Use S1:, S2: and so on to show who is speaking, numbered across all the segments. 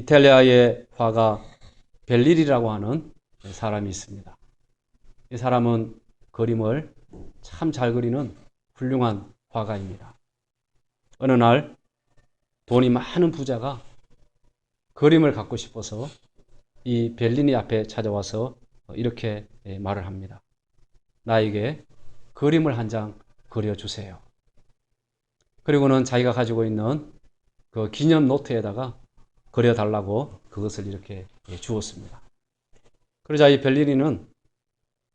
S1: 이탈리아의 화가 벨릴이라고 하는 사람이 있습니다. 이 사람은 그림을 참 잘 그리는 훌륭한 화가입니다. 어느 날 돈이 많은 부자가 그림을 갖고 싶어서 이 벨리니 앞에 찾아와서 이렇게 말을 합니다. 나에게 그림을 한 장 그려주세요. 그리고는 자기가 가지고 있는 그 기념 노트에다가 그려달라고 그것을 이렇게 주었습니다. 그러자 이 벨리니는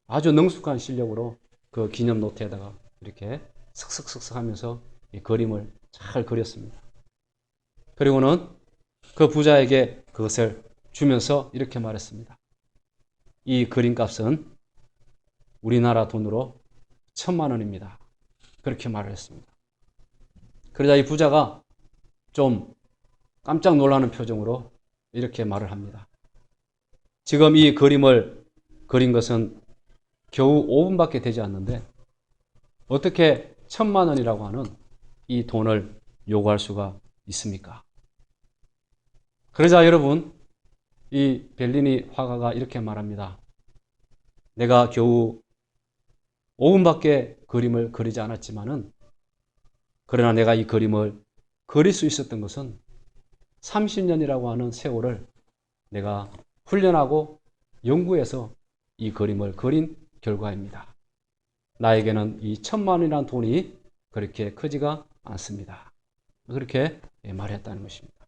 S1: 아주 능숙한 실력으로 그 기념 노트에다가 이렇게 슥슥슥슥 하면서 이 그림을 잘 그렸습니다. 그리고는 그 부자에게 그것을 주면서 이렇게 말했습니다. 이 그림값은 우리나라 돈으로 천만 원입니다. 그렇게 말을 했습니다. 그러자 이 부자가 좀 깜짝 놀라는 표정으로 이렇게 말을 합니다. 지금 이 그림을 그린 것은 겨우 5분밖에 되지 않는데 어떻게 천만 원이라고 하는 이 돈을 요구할 수가 있습니까? 그러자 여러분, 이 벨리니 화가가 이렇게 말합니다. 내가 겨우 5분밖에 그림을 그리지 않았지만은 그러나 내가 이 그림을 그릴 수 있었던 것은 30년이라고 하는 세월을 내가 훈련하고 연구해서 이 그림을 그린 결과입니다. 나에게는 이 천만 원이라는 돈이 그렇게 크지가 않습니다. 그렇게 말했다는 것입니다.